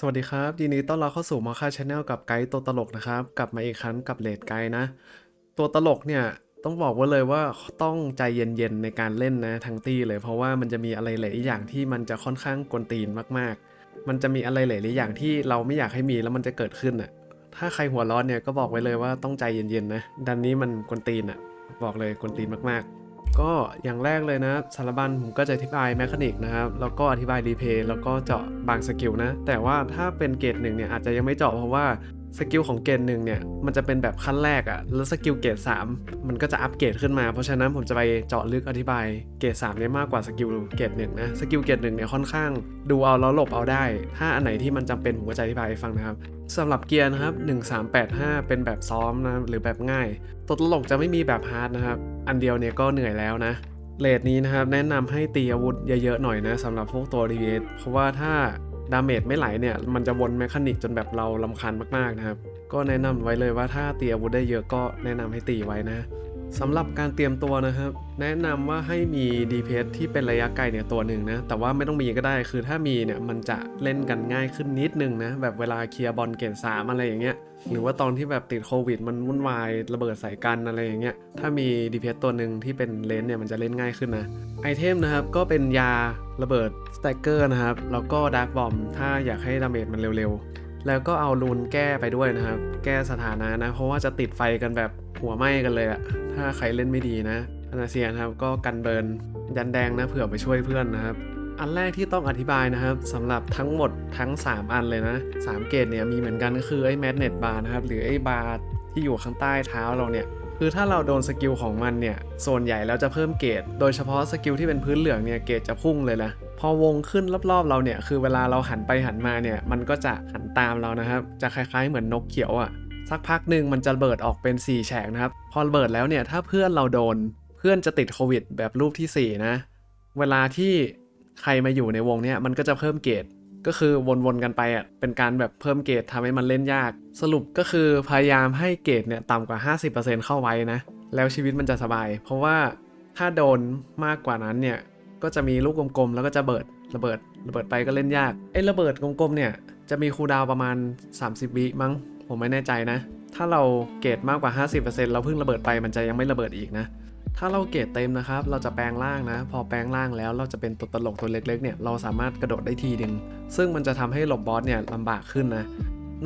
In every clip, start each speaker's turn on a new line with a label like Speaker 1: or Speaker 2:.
Speaker 1: สวัสดีครับยินดีต้อนรับเข้าสู่มอค่าชาแนลกับไกด์ตัวตลกนะครับ กลับมาอีกครั้งกับเลดไกด์นะ ตัวตลกเนี่ยต้องบอกว่าเลยว่าต้องใจเย็นๆในการเล่นนะทั้งตี้เลย เพราะว่ามันจะมีอะไรหลายอย่างที่มันจะค่อนข้างกวนตีนมากๆ มันจะมีอะไรหลายอย่างที่เราไม่อยากให้มีแล้วมันจะเกิดขึ้นอะถ้าใครหัวร้อนเนี่ยก็บอกไว้เลยว่าต้องใจเย็นๆนะดันนี้มันกวนตีนอะบอกเลยกวนตีนมากๆ ก็อย่างแรกเลยนะสารบัญผมก็จะอธิบายแมคานิกนะครับแล้วก็อธิบายรีเพย์แล้วก็เจาะบางสกิลนะ แต่ว่าถ้าเป็นเกรดหนึ่งเนี่ยอาจจะยังไม่เจาะเพราะว่า สกิลของเกรดหนึ่งเนี่ย มันจะเป็นแบบขั้นแรกอะ่ะแล้วสกิลเกรด3 มันก็จะอัปเกรดขึ้นมา เพราะฉะนั้นผมจะไปเจาะลึกอธิบายเกรด3เนี่ยมากกว่าสกิลเกรดหนึ่งนะ สกิลเกรดหนึ่งเนี่ยค่อนข้างดูเอาแล้วหลบเอาได้ ถ้าอันไหนที่มันจำเป็นผมก็จะอธิบายให้ฟังนะครับสำหรับเกียร์นะครับ 1385 เป็นแบบซ้อมนะหรือแบบง่ายตัวตลกจะไม่มีแบบฮาร์ดนะครับ อันเดียวเนี่ยก็เหนื่อยแล้วนะเลทนี้นะครับแนะนำให้ตีอาวุธเยอะๆหน่อยนะสำหรับพวกตัว DPS เพราะว่าถ้า ดาเมจไม่ไหลเนี่ย มันจะวนแมคานิกจนแบบเราลำคาญมากๆนะครับ ก็แนะนำไว้เลยว่าถ้าตีอาวุธได้เยอะก็แนะนำให้ตีไว้นะสำหรับการเตรียมตัวนะครับ แนะนำว่าให้มี DPS ที่เป็นระยะไกลเนี่ยตัวหนึ่งนะ แต่ว่าไม่ต้องมีก็ได้คือถ้ามีเนี่ยมันจะเล่นกันง่ายขึ้นนิดนึงนะ แบบเวลาเคลียร์บอลเกณฑ์สามอะไรอย่างเงี้ยหรือว่าตอนที่แบบติดโควิด มันวุ่นวายระเบิดใส่กันอะไรอย่างเงี้ย ถ้ามี DPS ตัวหนึ่งที่เป็นเลนเนี่ยมันจะเล่นง่ายขึ้นนะ ไอเทมนะครับก็เป็นยาระเบิดสแต็กเกอร์นะครับ แล้วก็ดาร์กบอมถ้าอยากให้ดาเมจมันเร็วๆ แล้วก็เอารูนแก้ไปด้วยนะครับ แก้สถานะนะ เพราะว่าจะติดไฟกันแบบหัวไหม้กันเลยอะถ้าใครเล่นไม่ดีนะอนาเซียนะครับก็กันเบิร์นยันแดงนะเผื่อไปช่วยเพื่อนนะครับ อันแรกที่ต้องอธิบายนะครับสำหรับทั้งหมดทั้ง 3 อันเลยนะ 3 เกรดเนี่ยมีเหมือนกันก็คือไอ้แม g เนตบาร์นะครับ หรือไอ้บาร์ที่อยู่ข้างใต้เท้าเราเนี่ยคือถ้าเราโดนสกิลของมันเนี่ยส่วนใหญ่แล้วจะเพิ่มเกรดโดยเฉพาะสกิลที่เป็นพื้นเหลืองเนี่ยเกรดจะพุ่งเลยนะพอวงขึ้นรอบๆเราเนี่ยคือเวลาเราหันไปหันมาเนี่ยมันก็จะหันตามเรานะครับ จะคล้ายๆเหมือนนกเขียวอะ่ะสักพักหนึ่งมันจะเบิดออกเป็น 4 แฉกนะครับ พอระเบิดแล้วเนี่ยถ้าเพื่อนเราโดน เพื่อนจะติดโควิดแบบรูปทีสี่4 นะ เวลาที่ ใครมาอยู่ในวงเนี่ยมันก็จะเพิ่มเกรดก็คือวนๆกันไปอะเป็นการแบบเพิ่มเกรดทำให้มันเล่นยาก สรุปก็คือพยายามให้เกรดเนี่ยต่ำกว่า 50%เข้าไว้นะ แล้วชีวิตมันจะสบาย เพราะว่าถ้าโดนมากกว่านั้นเนี่ยก็จะมีลูกกลมๆแล้วก็จะเบิดระเบิดระเบิดไปก็เล่นยากไอ้ระเบิดกลมๆเนี่ยจะมีคูดาวประมาณ 30วิมั้ง ผมไม่แน่ใจนะ ถ้าเราเกรดมากกว่า 50%เราเพิ่งระเบิดไปมันจะยังไม่ระเบิดอีกนะ ถ้าเราเกรดเต็มนะครับ เราจะแปลงร่างนะ พอแปลงร่างแล้วเราจะเป็นตัวตลกตัวเล็กๆเนี่ย เราสามารถกระโดดได้ทีหนึ่งซึ่งมันจะทำให้หลบบอสเนี่ยลำบากขึ้นนะ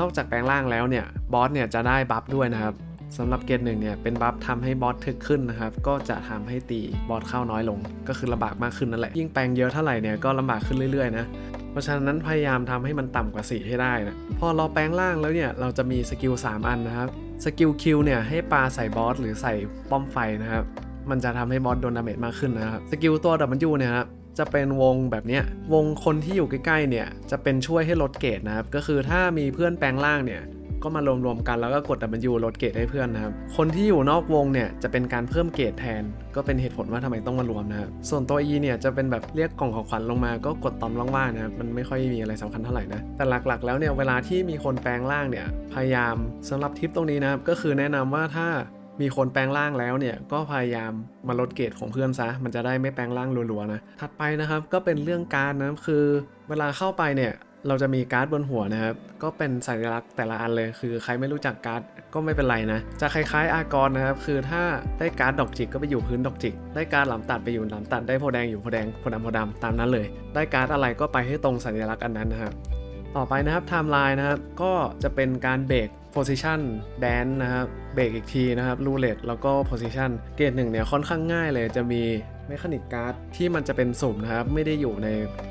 Speaker 1: นอกจากแปลงร่างแล้วเนี่ย บอสเนี่ยจะได้บัฟด้วยนะครับสำหรับเกรดหนึ่งเนี่ยเป็นบัฟทำให้บอสถึกขึ้นนะครับ ก็จะทำให้ตีบอสเข้าน้อยลง ก็คือลำบากมากขึ้นนั่นแหละ ยิ่งแปลงเยอะเท่าไหร่เนี่ยก็ลำบากขึ้นเรื่อยๆนะเพราะฉะนั้นพยายามทำให้มันต่ำกว่า 4 ให้ได้นะ พอเราแปลงร่างแล้วเนี่ย เราจะมีสกิล 3 อันนะครับ สกิลคิวเนี่ยให้ปาใส่บอสหรือใส่ป้อมไฟนะครับ มันจะทำให้บอสโดนดาเมจมากขึ้นนะครับ สกิลตัวดับเบิลยูเนี่ยครับจะเป็นวงแบบนี้วงคนที่อยู่ใกล้ๆเนี่ยจะเป็นช่วยให้ลดเกรดนะครับ ก็คือถ้ามีเพื่อนแปลงร่างเนี่ยก็มารวมๆกันแล้วก็กด W ลดเกรดให้เพื่อนนะครับ คนที่อยู่นอกวงเนี่ยจะเป็นการเพิ่มเกรดแทน ก็เป็นเหตุผลว่าทำไมต้องมารวมนะครับ ส่วนตัว E เนี่ยจะเป็นแบบเรียกกล่องของขวัญลงมาก็กดตอนว่างๆนะครับ มันไม่ค่อยมีอะไรสำคัญเท่าไหร่นะ แต่หลักๆ แล้วเนี่ยเวลาที่มีคนแปลงร่างเนี่ยพยายามสำหรับทิปตรงนี้นะครับก็คือแนะนำว่าถ้า มีคนแปลงร่างแล้วเนี่ยก็พยายามมาลดเกรดของเพื่อนซะ มันจะได้ไม่แปลงร่างรัวๆนะ ถัดไปนะครับก็เป็นเรื่องการนะคือเวลาเข้าไปเนี่ยเราจะมีการ์ดบนหัวนะครับ ก็เป็นสัญลักษณ์แต่ละอันเลย คือใครไม่รู้จักการ์ดก็ไม่เป็นไรนะ จะคล้ายๆ อากรนะครับ คือถ้าได้การ์ดดอกจิกก็ไปอยู่พื้นดอกจิก ได้การ์ดหลำตัดไปอยู่หลำตัด ได้โพแดงอยู่โพแดงโพดำโพดำตามนั้นเลย ได้การ์ดอะไรก็ไปให้ตรงสัญลักษณ์อันนั้นนะครับ ต่อไปนะครับไทม์ไลน์นะครับ ก็จะเป็นการเบรก position dance นะครับเบรกอีกทีนะครับรูเลตแล้วก็ position เกรดหนึ่งเนี่ยค่อนข้างง่ายเลยจะมีเมคานิกการ์ดที่มันจะเป็นสุ่มนะครับ ไม่ได้อยู่ใน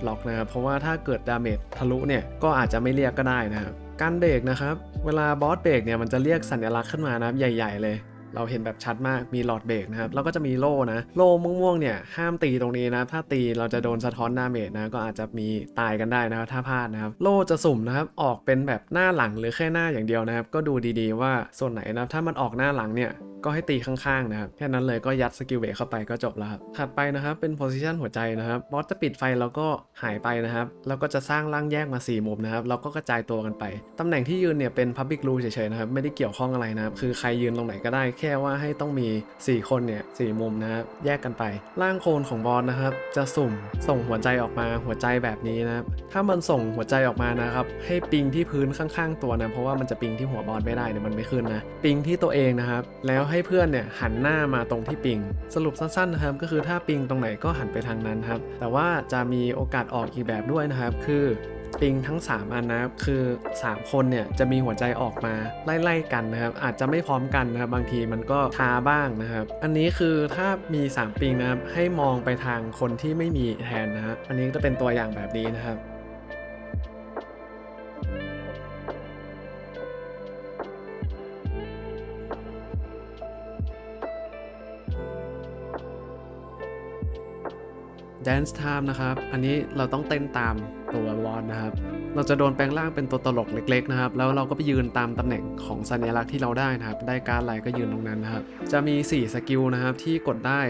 Speaker 1: ล็อกนะครับ เพราะว่าถ้าเกิดดาเมจทะลุเนี่ย ก็อาจจะไม่เรียกก็ได้นะครับ การเบรกนะครับ เวลาบอสเบรกเนี่ยมันจะเรียกสัญลักษณ์ขึ้นมานะครับ ใหญ่ ๆ เลย เราเห็นแบบชัดมากมีหลอดเบรกนะครับแล้วก็จะมีโล่นะ โล่ม่วงๆเนี่ยห้ามตีตรงนี้นะ ถ้าตีเราจะโดนสะท้อนดาเมจนะก็อาจจะมีตายกันได้นะครับถ้าพลาดนะครับโล่จะสุ่มนะครับออกเป็นแบบหน้าหลังหรือแค่หน้าอย่างเดียวนะครับ ก็ดูดีๆว่าส่วนไหนนะถ้ามันออกหน้าหลังเนี่ยก็ให้ตีข้างๆนะครับแค่นั้นเลยก็ยัดสกิลเบรกเข้าไปก็จบแล้วครับถัดไปนะครับเป็นโพซิชันหัวใจนะครับบอสจะปิดไฟแล้วก็หายไปนะครับแล้วก็จะสร้างร่างแยกมา 4 มุมนะครับแล้วก็กระจายตัวกันไปตำแหน่งที่ยืนเนี่ยเป็น Public Rule เฉยๆนะครับไม่ได้เกี่ยวข้องอะไรนะครับคือใครยืนตรงไหนก็ได้แค่ว่าให้ต้องมี 4 คนเนี่ยสมุมนะครับแยกกันไปร่างโคลนของบอสนะครับ จะสุ่มส่งหัวใจออกมาหัวใจแบบนี้นะครับ ถ้ามันส่งหัวใจออกมานะครับ ให้ปิงที่พื้นข้างๆตัวนะเพราะว่ามันจะปิงที่หัวบอสไม่ได้เนี่ยมันไม่ขึ้นนะปิงที่ตัวเองนะครับ แล้วให้เพื่อนเนี่ยหันหน้ามาตรงที่ปิง สรุปสั้นๆนะครับก็คือถ้าปิงตรงไหนก็หันไปทางนั้นครับแต่ว่าจะมีโอกาสออกอีกแบบด้วยนะครับ คือ ปิงทั้ง 3 อันนะครับ คือ 3 คนเนี่ยจะมีหัวใจออกมาไล่ๆกันนะครับ อาจจะไม่พร้อมกันนะครับ บางทีมันก็ทาบ้างนะครับ อันนี้คือถ้ามี 3 ปิงนะครับ ให้มองไปทางคนที่ไม่มีแทนนะครับอันนี้จะเป็นตัวอย่างแบบนี้นะครับ Dance Time นะครับ อันนี้เราต้องเต้นตามตัววอนนะครับ เราจะโดนแปลงร่างเป็นตัวตลกเล็กๆนะครับ แล้วเราก็ไปยืนตามตำแหน่งของสัญลักษณ์ที่เราได้นะครับ ได้การดอะไรก็ยืนตรงนั้นนะครับ จะมี 4 สกิลนะครับที่กดได้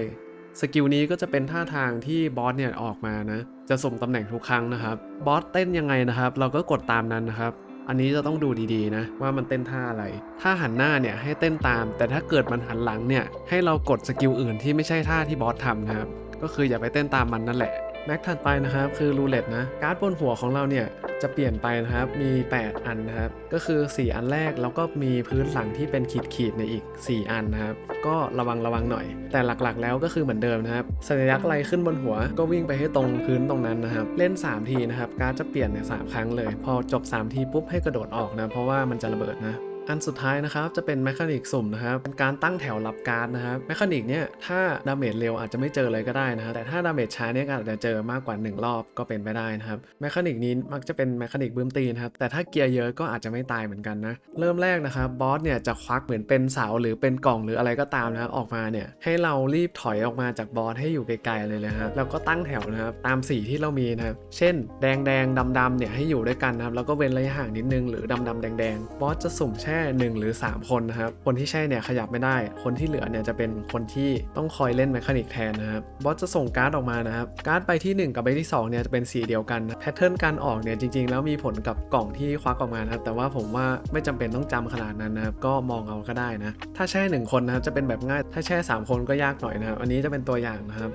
Speaker 1: สกิลนี้ก็จะเป็นท่าทางที่บอสเนี่ยออกมานะ จะสุ่มตำแหน่งทุกครั้งนะครับ บอสเต้นยังไงนะครับ เราก็กดตามนั้นนะครับ อันนี้จะต้องดูดีๆนะว่ามันเต้นท่าอะไร ถ้าหันหน้าเนี่ยให้เต้นตาม แต่ถ้าเกิดมันหันหลังเนี่ยให้เรากดสกิลอื่นที่ไม่ใช่ท่าที่บอสทำนะครับ ก็คืออย่าไปเต้นตามมันนั่นแหละแม็กถัดไปนะครับคือรูเล็ตนะการ์ดบนหัวของเราเนี่ย จะเปลี่ยนไปนะครับ มี 8 อันนะครับ ก็คือ 4 อันแรกแล้วก็มีพื้นหลังที่เป็นขีดขีดในอีก 4 อันนะครับ ก็ระวังระวังหน่อย แต่หลักๆ แล้วก็คือเหมือนเดิมนะครับ สัญลักษณ์อะไรขึ้นบนหัว ก็วิ่งไปให้ตรงพื้นตรงนั้นนะครับ เล่น 3 ทีนะครับ การจะเปลี่ยนเนี่ยสามครั้งเลย พอจบ 3 ทีปุ๊บให้กระโดดออกนะ เพราะว่ามันจะระเบิดนะ อันสุดท้ายนะครับจะเป็นแมคานิกสุ่มนะครับเป็นการตั้งแถวรับการ์ดนะครับแมคานิกเนี่ยถ้าดาเมจเร็วอาจจะไม่เจอเลยก็ได้นะแต่ถ้าดาเมจช้าเนี่ยอาจจะเจอมากกว่า 1 รอบก็เป็นไปได้นะครับแมคานิกนี้มักจะเป็นแมคานิกบื้มตีนะครับแต่ถ้าเกียร์เยอะก็อาจจะไม่ตายเหมือนกันนะเริ่มแรกนะครับบอสเนี่ยจะควักเหมือนเป็นเสาหรือเป็นกล่องหรืออะไรก็ตามนะครับออกมาเนี่ยให้เรารีบถอยออกมาจากบอสให้อยู่ไกลๆเลยนะครับแล้วก็ตั้งแถวนะครับตามสีที่เรามีนะครับเช่น แดงแดงดำดำเนี่ยให้อยู่ด้วยกันนะครับแล้วก็เว้นระยะห่างนิดนึงหรือดำดำแดงแดงบอสจะสุ่มแชหนึ่งหรือสามคนนะครับคนที่แช่เนี่ยขยับไม่ได้ คนที่เหลือเนี่ยจะเป็นคนที่ต้องคอยเล่นแมคานิกแทนนะครับบอสจะส่งการ์ดออกมานะครับการ์ดใบที่ 1 กับใบที่2เนี่ยจะเป็นสีเดียวกันนะแพทเทิร์นการออกเนี่ยจริง ๆ แล้วมีผลกับกล่องที่ควักออกมานะครับแต่ว่าผมว่าไม่จำเป็นต้องจำขนาดนั้นนะครับก็มองเอาก็ได้นะถ้าแช่ 1 คนนะครับจะเป็นแบบง่ายถ้าแช่ 3 คนก็ยากหน่อยนะครับอันนี้จะเป็นตัวอย่างนะครับ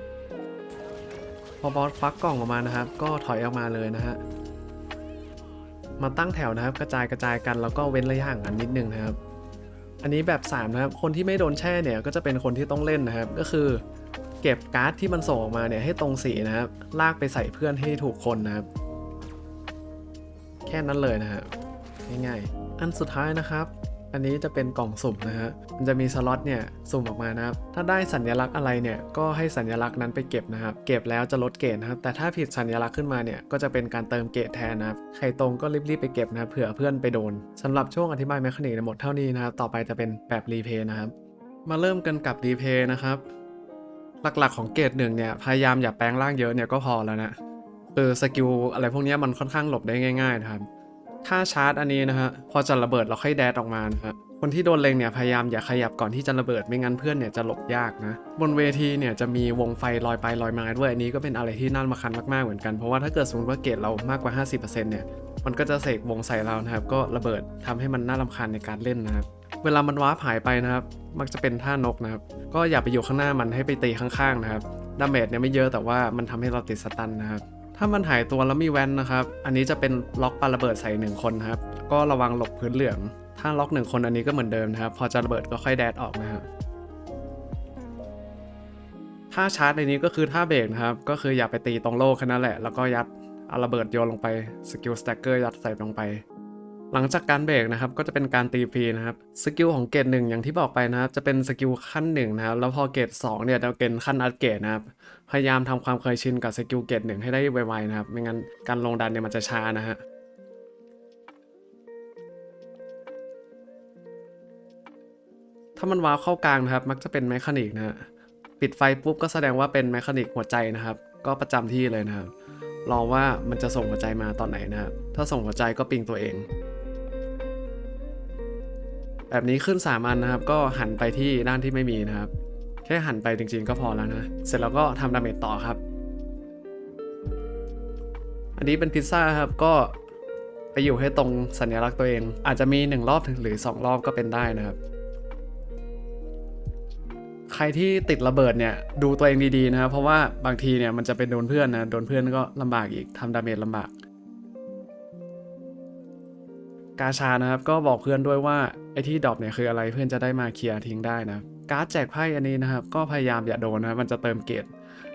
Speaker 1: พอบอสควักกล่องออกมานะครับ ก็ถอยออกมาเลยนะฮะ มาตั้งแถวนะครับ กระจายกระจายกันแล้วก็เว้นระยะห่างกันนิดนึงนะครับ อันนี้แบบ 3 นะครับ คนที่ไม่โดนแช่เนี่ยก็จะเป็นคนที่ต้องเล่นนะครับ ก็คือเก็บการ์ดที่มันส่งออกมาเนี่ยให้ตรงสีนะครับ ลากไปใส่เพื่อนให้ถูกคนนะครับ แค่นั้นเลยนะครับง่ายๆ อันสุดท้ายนะครับ อันนี้จะเป็นกล่องสุ่มนะฮะ มันจะมีสล็อตเนี่ยสุ่มออกมานะครับ ถ้าได้สัญลักษณ์อะไรเนี่ยก็ให้สัญลักษณ์นั้นไปเก็บนะครับ เก็บแล้วจะลดเกรดนะครับ แต่ถ้าผิดสัญลักษณ์ขึ้นมาเนี่ยก็จะเป็นการเติมเกรดแทนนะครับ ใครตรงก็รีบๆไปเก็บนะครับเผื่อเพื่อนไปโดนสำหรับช่วงอธิบายแมคานิกหมดเท่านี้นะครับ ต่อไปจะเป็นแบบรีเพย์นะครับ มาเริ่มกันกับรีเพย์นะครับ หลักๆของเกรดหนึ่งเนี่ยพยายามอย่าแปลงร่างเยอะเนี่ยก็พอแล้วนะเออสกิลอะไรพวกนี้มันค่อนข้างหลบได้ง่าย ๆ นะครับ ถ้าชาร์จอันนี้นะฮะพอจะระเบิดเราค่อยแดดออกมานะฮะคนที่โดนเล็งเนี่ยพยายามอย่าขยับก่อนที่จะระเบิดไม่งั้นเพื่อนเนี่ยจะหลบยากนะ บนเวทีเนี่ยจะมีวงไฟลอยไปลอยมาด้วยอันนี้ก็เป็นอะไรที่น่ารำคาญมากๆเหมือนกันเพราะว่าถ้าเกิดสมมติว่าเกรดเรามากกว่า 50%เนี่ยมันก็จะเสกวงใส่เรานะครับ ก็ระเบิดทำให้มันน่ารำคาญในการเล่นนะครับเวลามันว้าร์ปหายไปนะครับ มักจะเป็นท่านกนะครับ ก็อย่าไปอยู่ข้างหน้ามันให้ไปตีข้างๆนะครับดาเมจเนี่ยไม่เยอะแต่ว่ามันทำให้เราติดสตันนะครับ ถ้ามันหายตัวแล้วมีแวนนะครับ อันนี้จะเป็นล็อกปาระเบิดใส่หนึ่งคนครับ ก็ระวังหลบพื้นเหลือง ถ้าล็อกหนึ่งคนอันนี้ก็เหมือนเดิมนะครับ พอจะระเบิดก็ค่อยแดดออกนะครับถ้าชาร์จในนี้ก็คือท่าเบรกนะครับ ก็คืออย่าไปตีตรงโลกแค่นั้นแหละ แล้วก็ยัดเอาระเบิดโยนลงไป สกิลสแต็กเกอร์ยัดใส่ลงไป หลังจากการเบรกนะครับก็จะเป็นการตีฟรีนะครับสกิลของเกรดหนึ่งอย่างที่บอกไปนะครับจะเป็นสกิลขั้นหนึ่งนะครับแล้วพอเกรดสองเนี่ยจะเป็นขั้นอัดเกรดนะครับพยายามทำความเคยชินกับสกิลเกรดหนึ่งให้ได้ไวๆนะครับไม่งั้นการลงดันเนี่ยมันจะช้านะฮะถ้ามันว้าวเข้ากลางนะครับ มักจะเป็นแมคานิกนะฮะปิดไฟปุ๊บก็แสดงว่าเป็นแมคานิกหัวใจนะครับ ก็ประจำที่เลยนะครับรอว่ามันจะส่งหัวใจมาตอนไหนนะครับถ้าส่งหัวใจก็ปิงตัวเอง แบบนี้ขึ้น 3 อันนะครับ ก็หันไปที่ด้านที่ไม่มีนะครับ แค่หันไปจริงๆก็พอแล้วนะ เสร็จแล้วก็ทำดาเมจต่อครับ อันนี้เป็นพิซซ่าครับก็ไปอยู่ให้ตรงสัญลักษณ์ตัวเอง อาจจะมี 1 รอบถึงหรือ 2 รอบก็เป็นได้นะครับใครที่ติดระเบิดเนี่ยดูตัวเองดีๆนะครับเพราะว่าบางทีเนี่ยมันจะเป็นโดนเพื่อนนะโดนเพื่อนก็ลำบากอีกทำดาเมจลำบาก กาชานะครับ ก็บอกเพื่อนด้วยว่าไอ้ที่ดรอปเนี่ยคืออะไรเพื่อนจะได้มาเคลียร์ทิ้งได้นะการ์ดแจกไพ่อันนี้นะครับ ก็พยายามอย่าโดนนะครับมันจะเติมเกรด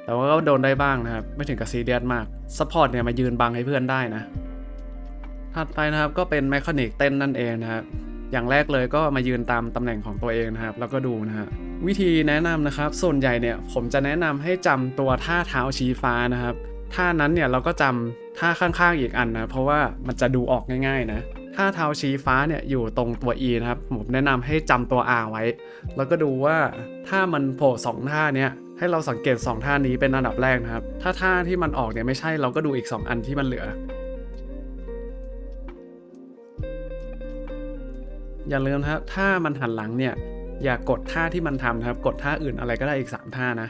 Speaker 1: แต่ว่าก็โดนได้บ้างนะครับ ไม่ถึงกับซีเรียสมากซัพพอร์ตเนี่ยมายืนบังให้เพื่อนได้นะถัดไปนะครับก็เป็นแมคานิกเต้นนั่นเองนะครับอย่างแรกเลยก็มายืนตามตำแหน่งของตัวเองนะครับ แล้วก็ดูนะฮะวิธีแนะนำนะครับ ส่วนใหญ่เนี่ยผมจะแนะนำให้จำตัวท่าเท้าชี้ฟ้านะครับท่านั้นเนี่ยเราก็จำท่าข้างๆอีกอันนะ เพราะว่ามันจะดูออกง่าย ๆ นะ ท่าเท้าชี้ฟ้าเนี่ยอยู่ตรงตัว E นะครับ ผมแนะนำให้จำตัว R ไว้ แล้วก็ดูว่าถ้ามันโผล่สองท่าเนี้ยให้เราสังเกตสองท่านี้เป็นอันดับแรกนะครับ ถ้าท่าที่มันออกเนี่ยไม่ใช่เราก็ดูอีกสองอันที่มันเหลือ อย่าลืมครับ ถ้ามันหันหลังเนี่ย อย่ากดท่าที่มันทำนะครับ กดท่าอื่นอะไรก็ได้อีก 3 ท่านะ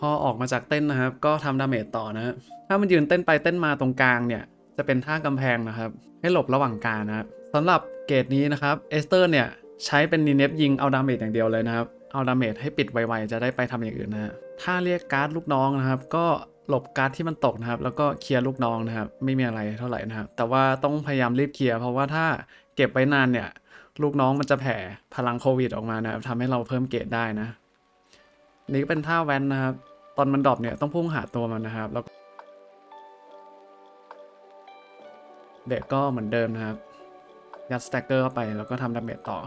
Speaker 1: พอออกมาจากเต้นนะครับ ก็ทำดาเมจต่อนะถ้ามันยืนเต้นไปเต้นมาตรงกลางเนี่ย จะเป็นท่ากำแพงนะครับ ให้หลบระหว่างกางนะสำหรับเกรดนี้นะครับเอสเตอร์เนี่ยใช้เป็นนีเนฟยิงเอาดาเมจอย่างเดียวเลยนะครับ เอาดาเมจให้ปิดไวๆจะได้ไปทำอย่างอื่นนะฮะถ้าเรียกการ์ดลูกน้องนะครับ ก็หลบการ์ดที่มันตกนะครับ แล้วก็เคลียร์ลูกน้องนะครับ ไม่มีอะไรเท่าไหร่นะครับ แต่ว่าต้องพยายามรีบเคลียร์เพราะว่าถ้าเก็บไว้นานเนี่ยลูกน้องมันจะแผ่พลังโควิดออกมานะครับทำให้เราเพิ่มเกรดได้นะ นี่ก็เป็นท่าแวนนะครับ ตอนมันดรอปเนี่ยต้องพุ่งหาตัวมันนะครับแล้วเด็กก็เหมือนเดิมนะครับ ยัดสแต็กเกอร์เข้าไปแล้วก็ทำดาเมจต่อ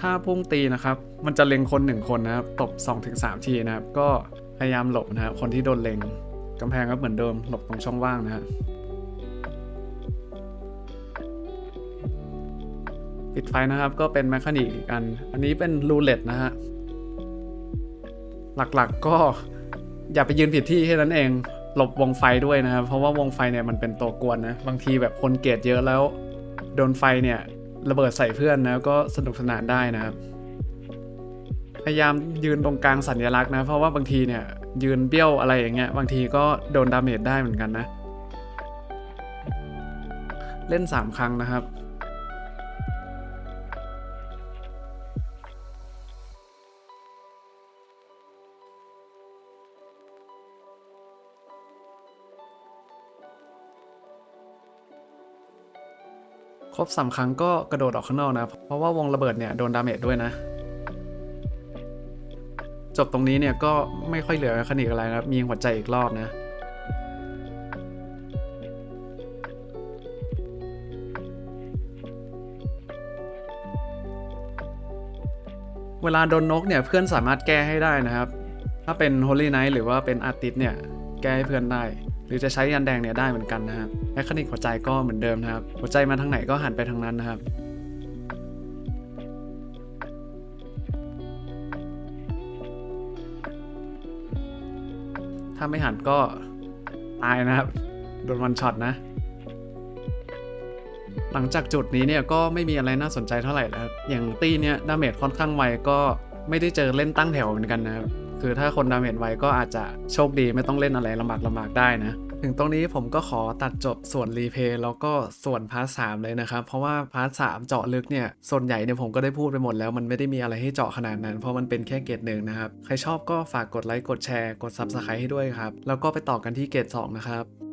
Speaker 1: ถ้าพุ่งตีนะครับ มันจะเล็งคนหนึ่งคนนะครับ ตบ 2-3 ทีนะครับ ก็พยายามหลบนะครับ คนที่โดนเล็งกำแพงก็เหมือนเดิมหลบตรงช่องว่างนะฮะ ปิดไฟนะครับก็เป็นแมคานิกอีกอัน อันนี้เป็นรูเล็ตนะฮะ หลักๆก็อย่าไปยืนผิดที่แค่นั้นเอง หลบวงไฟด้วยนะครับ เพราะว่าวงไฟเนี่ยมันเป็นตัวกวนนะ บางทีแบบคนเกลียดเยอะแล้ว โดนไฟเนี่ย ระเบิดใส่เพื่อนนะก็สนุกสนานได้นะครับ พยายามยืนตรงกลางสัญลักษณ์นะ เพราะว่าบางทีเนี่ยยืนเบี้ยวอะไรอย่างเงี้ยบางทีก็โดนดาเมจได้เหมือนกันนะ เล่น 3 ครั้งนะครับ รบสามครั้งก็กระโดดออกข้างนอกนะ เพราะว่าวงระเบิดเนี่ยโดนดาเมจด้วยนะ จบตรงนี้เนี่ยก็ไม่ค่อยเหลือคณิกอะไรนะครับมีหัวใจอีกรอบนะเวลาโดนนกเนี่ยเพื่อนสามารถแก้ให้ได้นะครับ ถ้าเป็น Holy Knight หรือว่าเป็นอาร์ติสเนี่ย แก้ให้เพื่อนได้ หรือจะใช้ยันแดงเนี่ยได้เหมือนกันนะครับแมคานิกหัวใจก็เหมือนเดิมนะครับ หัวใจมาทางไหนก็หันไปทางนั้นนะครับถ้าไม่หันก็ตายนะครับ โดนวันช็อตนะ หลังจากจุดนี้เนี่ยก็ไม่มีอะไรน่าสนใจเท่าไหร่แล้วอย่างตี้เนี่ยดาเมจค่อนข้างไวก็ไม่ได้เจอเล่นตั้งแถวเหมือนกันนะครับ คือถ้าคนดาเมจไวก็อาจจะโชคดีไม่ต้องเล่นอะไรลำบากลำบากได้นะ ถึงตรงนี้ผมก็ขอตัดจบส่วนรีเพย์แล้วก็ส่วนพาร์ทสามเลยนะครับ เพราะว่าพาร์ทสามเจาะลึกเนี่ย ส่วนใหญ่เนี่ยผมก็ได้พูดไปหมดแล้ว มันไม่ได้มีอะไรให้เจาะขนาดนั้น เพราะมันเป็นแค่เกรดหนึ่งนะครับ ใครชอบก็ฝากกดไลค์กดแชร์กดซับสไครต์ให้ด้วยครับแล้วก็ไปต่อกันที่เกรดสองนะครับ